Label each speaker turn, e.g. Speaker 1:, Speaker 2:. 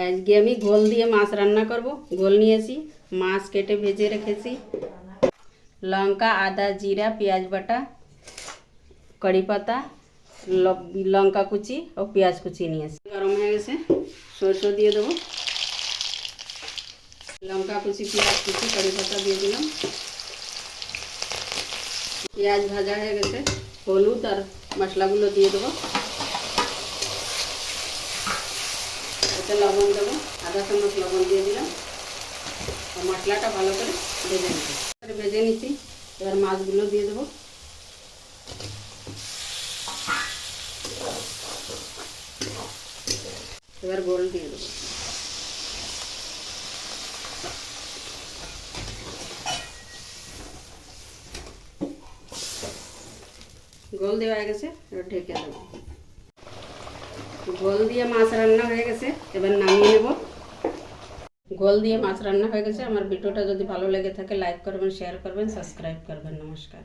Speaker 1: आज के गोल दिए माँ रान्ना करब गोल नहीं केटे भेजे रेखे लंका आदा जीरा पिंज बाटा कड़ी पता लंका कुची और पिंज कुची नहीं गरम हो गए सरस दिए देव लंका कुचि पिंज कुचि कड़ी पता दिए दिल पिंज भजा हो गए हलूद और मसलागुलो दिए देव তে লবণ দেব आधा चम्मच লবণ দিয়ে দিলাম তো মটলাটা ভালো করে বেজে নেব বেজে নেছি এবার মাছ গুঁড়ো দিয়ে দেব এবার গোল দিয়ে দেব গোল দেওয়া গেছে এবার ঢেকে দেব গোল দিয়ে মাছ রান্না হয়ে গেছে এবার নামিয়ে নেব গোল দিয়ে মাছ রান্না হয়ে গেছে আমার ভিডিওটা যদি ভালো লেগে থাকে লাইক করবেন শেয়ার করবেন সাবস্ক্রাইব করবেন নমস্কার